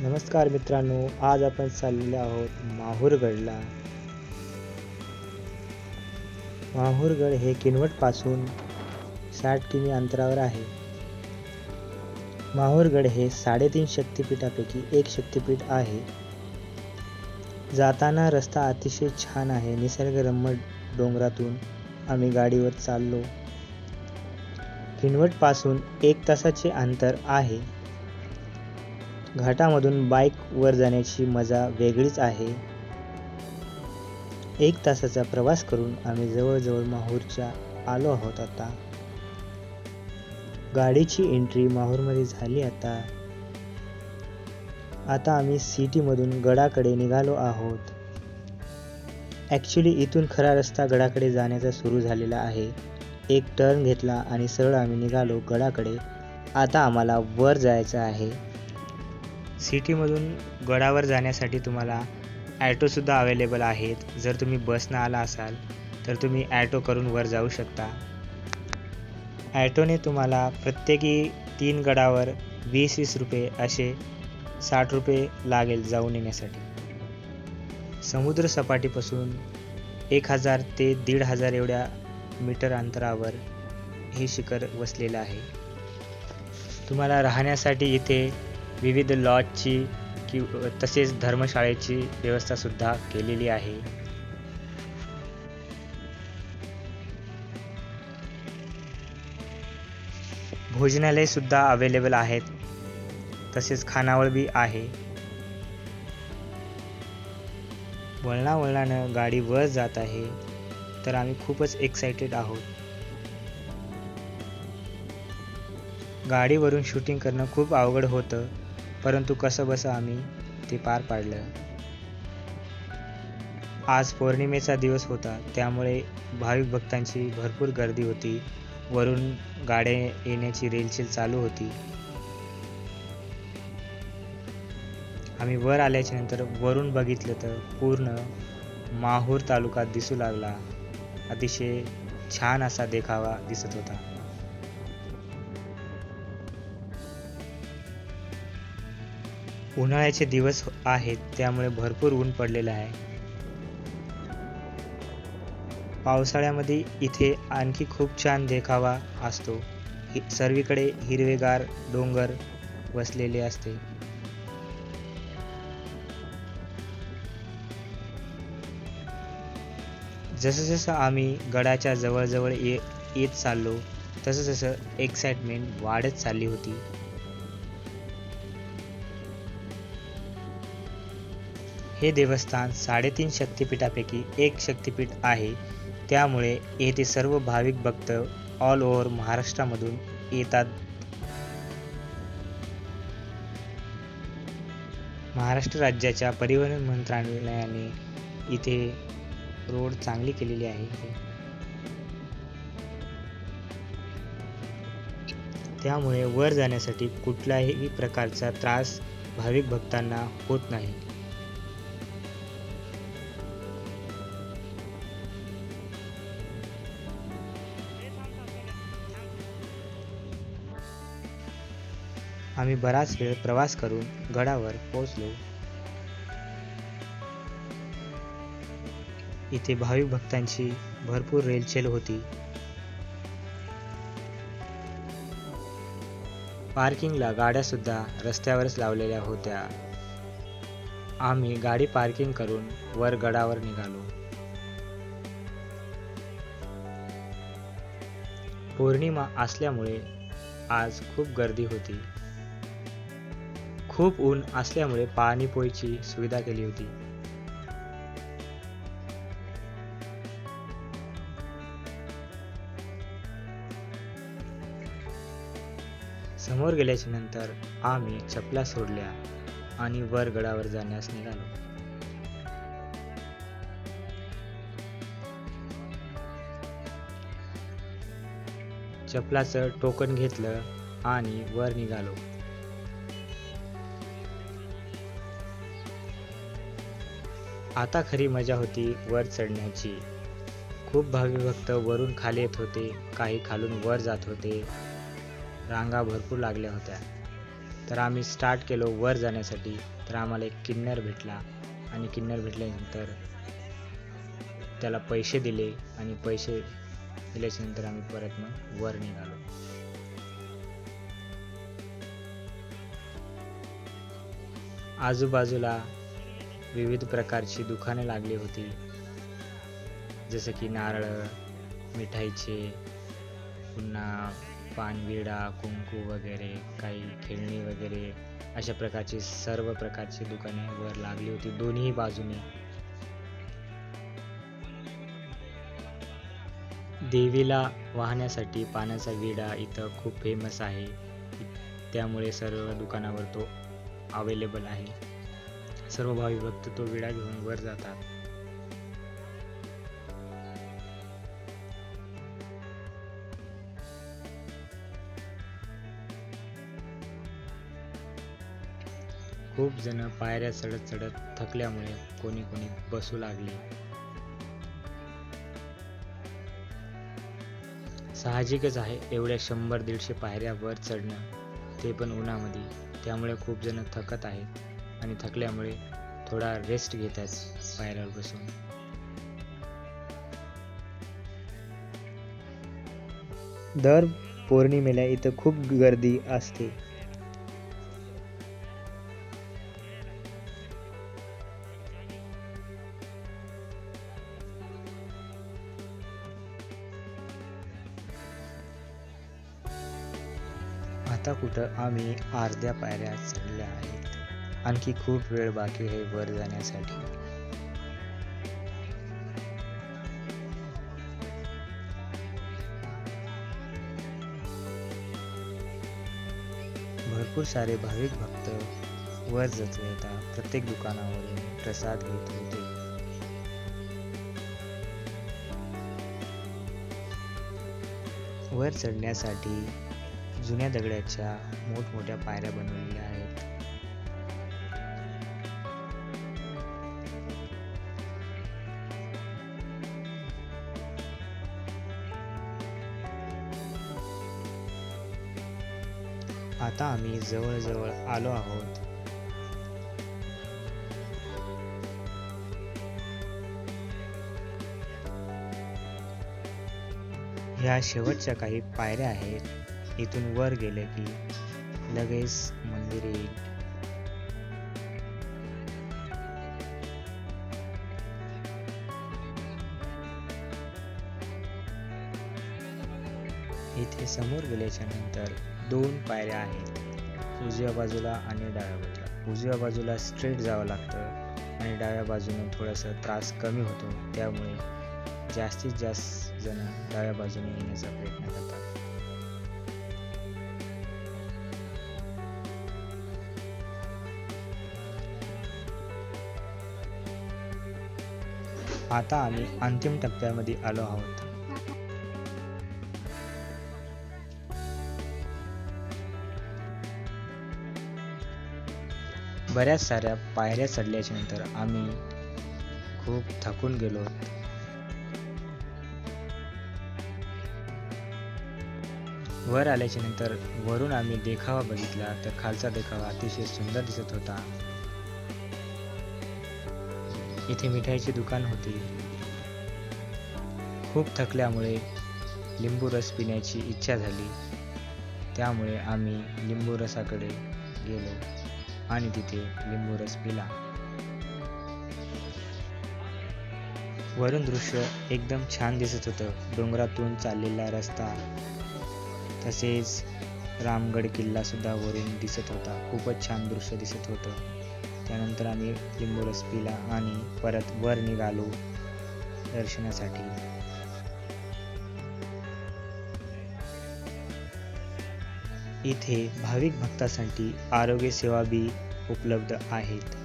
नमस्कार मित्रांनो आज आपण चाललेलो आहोत माहूरगडला. माहूरगड हे किनवटपासून साठ किमी अंतरावर आहे. माहूरगड हे साडेतीन शक्तिपीठापैकी एक शक्तिपीठ आहे. जाताना रस्ता अतिशय छान आहे. निसर्गरम्य डोंगरातून आम्ही गाडीवर चाललो. किनवटपासून एक तासाचे अंतर आहे. घाटामधून बाईकवर जाण्याची मजा वेगळीच आहे. एक तासाचा प्रवास करून आम्ही जवळजवळ माहूरच्या आलो आहोत आता. गाडीची एंट्री माहूरमध्ये झाली आता. आता आम्ही सिटीमधून गडाकडे निघालो आहोत. ॲक्च्युली इथून खरा रस्ता गडाकडे जाण्याचा सुरू झालेला आहे. एक टर्न घेतला आणि सरळ आम्ही निघालो गडाकडे. आता आम्हाला वर जायचं आहे. सिटीमधून गडावर जाण्यासाठी तुम्हाला ॲटोसुद्धा अवेलेबल आहेत. जर तुम्ही बसनं आला असाल तर तुम्ही ॲटो करून वर जाऊ शकता. ॲटोने तुम्हाला प्रत्येकी तीन गडावर वीस वीस रुपये असे साठ रुपये लागेल जाऊन येण्यासाठी. समुद्र सपाटीपासून एक हजार ते दीड हजार एवढ्या मीटर अंतरावर हे शिखर वसलेलं आहे. तुम्हाला राहण्यासाठी इथे विविध लॉजची कि तसेच धर्मशाळेची व्यवस्थासुद्धा केलेली आहे. भोजनालयसुद्धा अवेलेबल आहेत. तसेच खानावळ बी आहे. वळणा वळणानं गाडी वर जात आहे तर आम्ही खूपच एक्सायटेड आहोत. गाडीवरून शूटिंग करणं खूप अवघड होतं. परंतु कसं बसं आम्ही ते पार पाडलं. आज पौर्णिमेचा दिवस होता त्यामुळे भाविक भक्तांची भरपूर गर्दी होती. वरून गाड्या येण्याची रेलचेल चालू होती. आम्ही वर आल्याच्यानंतर वरून बघितलं तर पूर्ण माहूर तालुका दिसू लागला. अतिशय छान असा देखावा दिसत होता. उन्हाळ्याचे दिवस आहेत त्यामुळे भरपूर ऊन पडलेलं आहे. पावसाळ्यामध्ये इथे आणखी खूप छान देखावा असतो. हि- सर्वीकडे हिरवेगार डोंगर वसलेले असते. जसं जसं आम्ही गडाच्या जवळजवळ ये येत चाललो तसं तसं एक्साइटमेंट वाढत चालली होती. हे देवस्थान साडेतीन शक्तिपीठापैकी एक शक्तिपीठ आहे. त्यामुळे येथे सर्व भाविक भक्त ऑल ओव्हर महाराष्ट्रामधून येतात. महाराष्ट्र राज्याच्या परिवहन मंत्रालयाने इथे रोड चांगली केलेली आहे. त्यामुळे वर जाण्यासाठी कुठल्याही प्रकारचा त्रास भाविक भक्तांना होत नाही. आम्ही बराच वेळ प्रवास करून गडावर पोहोचलो. इथे भाविक भक्तांची भरपूर रेलचेल होती. पार्किंगला गाड्या सुद्धा रस्त्यावरच लावलेल्या होत्या. आम्ही गाडी पार्किंग करून वर गडावर निघालो. पौर्णिमा असल्यामुळे आज खूप गर्दी होती. खूप ऊन असल्यामुळे पाणी पोयची सुविधा केली होती. समोर गेल्याच्यानंतर आम्ही चपला सोडल्या आणि वर गडावर जाण्यास निघालो. चपलाचं टोकन घेतलं आणि वर निघालो. आता खरी मजा होती वर चढण्याची. खूप भाविभक्त वरून खाली येत होते काही खालून वर जात होते. रांगा भरपूर लागल्या होत्या. तर आम्ही स्टार्ट केलो वर जाण्यासाठी. तर आम्हाला एक किन्नर भेटला आणि किन्नर भेटल्यानंतर त्याला पैसे दिले आणि पैसे दिल्याच्यानंतर आम्ही परत मग वर निघालो. आजूबाजूला विविध प्रकारची दुकाने लागली होती. जसं की नारळ मिठाईचे पुन्हा पानविडा कुंकू वगैरे काही खेळणी वगैरे अशा प्रकारची सर्व प्रकारची दुकाने वर लागली होती दोन्ही बाजूने. देवीला वाहण्यासाठी पाण्याचा विडा इथं खूप फेमस आहे. त्यामुळे सर्व दुकानावर तो अवेलेबल आहे. सर्व भावी भक्त तो विडा घेऊन वर जातात. खूप जण पायऱ्या चढत चढत थकल्यामुळे कोणी कोणी बसू लागले. साहजिकच आहे एवढ्या शंभर दीडशे पायऱ्या वर चढणं. ते पण उन्हामध्ये. त्यामुळे खूप जण थकत आहेत. आणि थकल्यामुळे थोडा रेस्ट घेतात पायऱ्यावर बसून दर पौर्णिमेला इथं खूप गर्दी असते. आता कुठं आम्ही अर्ध्या पायऱ्या चढल्या आहेत. आणखी खूप वेळ बाकी आहे वर जाण्यासाठी. भरपूर सारे भाविक भक्त वर जात येतात प्रत्येक दुकानावरून प्रसाद घेत होते. वर चढण्यासाठी जुन्या दगडाच्या मोठमोठ्या पायऱ्या बनवलेल्या आता आम्ही जवळजवळ आलो आहोत. ह्या शेवटच्या काही पायऱ्या आहेत. इथून वर गेले की लगेच मंदिर येईल. हे समोर गेल्याच्यानंतर दोन पायऱ्या आहेत. उजव्या बाजूला आणि डाव्या बाजूला. उजव्या बाजूला स्ट्रेट जावं लागतं आणि डाव्या बाजूने थोडासा त्रास कमी होतो. त्यामुळे जास्तीत जास्त जण डाव्या बाजूने येण्याचा प्रयत्न करतात. आता आम्ही अंतिम टप्प्यामध्ये आलो आहोत. बऱ्याच साऱ्या पायऱ्या चढल्याच्या नंतर आम्ही खूप थकून गेलो. वर आल्याच्यानंतर वरून आम्ही देखावा बघितला तर खालचा देखावा अतिशय सुंदर दिसत होता. इथे मिठाईची दुकान होती. खूप थकल्यामुळे लिंबू रस पिण्याची इच्छा झाली. त्यामुळे आम्ही लिंबू रसाकडे गेलो. आणि तिथे लिंबू रस पिला. वरून दृश्य एकदम छान दिसत होतं. डोंगरातून चाललेला रस्ता तसेच रामगड किल्ला सुद्धा वरून दिसत होता. खूपच छान दृश्य दिसत होतं. त्यानंतर आम्ही लिंबू रस पिला आणि परत वर निघालो दर्शनासाठी. इथे भाविक भक्तासाठी आरोग्य सेवा बी उपलब्ध आहेत.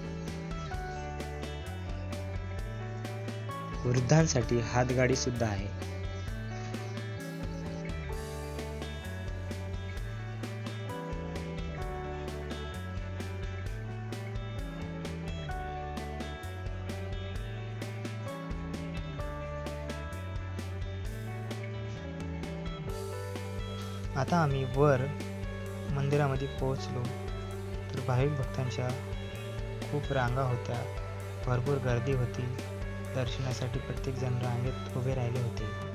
वृद्धांसाठी हातगाडी सुद्धा आहे. आता आम्ही वर मंदिरामध्ये पोहोचलो तर भाविक भक्तांच्या खूप रांगा होत्या. भरपूर गर्दी होती. दर्शनासाठी प्रत्येक जण रांगेत उभे राहिले होते.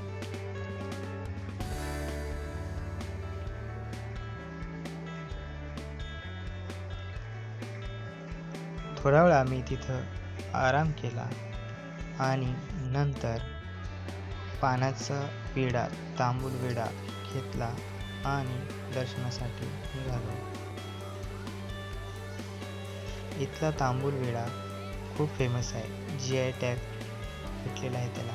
थोडा वेळ आम्ही तिथं आराम केला आणि नंतर पाण्याचा वेडा तांबूल वेडा घेतला. आणि दर्शनासाठी निघालो. इथला तांबूल विडा खूप फेमस आहे. जी आय टॅग भेटलेला आहे त्याला.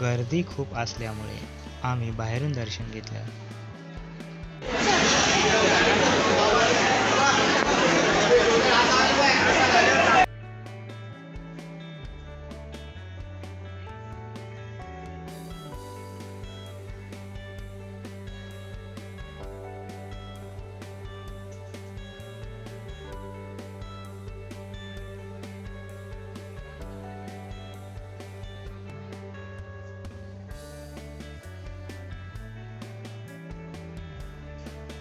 गर्दी खूप असल्यामुळे आम्ही बाहेरून दर्शन घेतलं.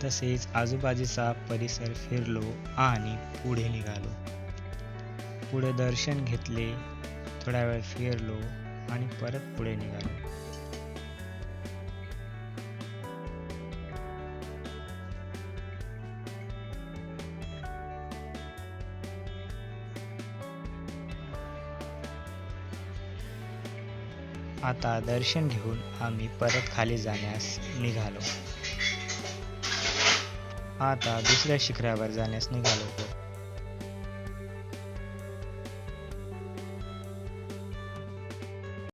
तसेच आजूबाजूचा परिसर फिरलो आणि पुढे निघालो. पुढे दर्शन घेतले थोडा वेळ फिरलो आणि परत पुढे निघालो. आता दर्शन घेऊन आम्ही परत खाली जाण्यास निघालो. आता दुसऱ्या शिखरावर जाण्यास निघालो होतो.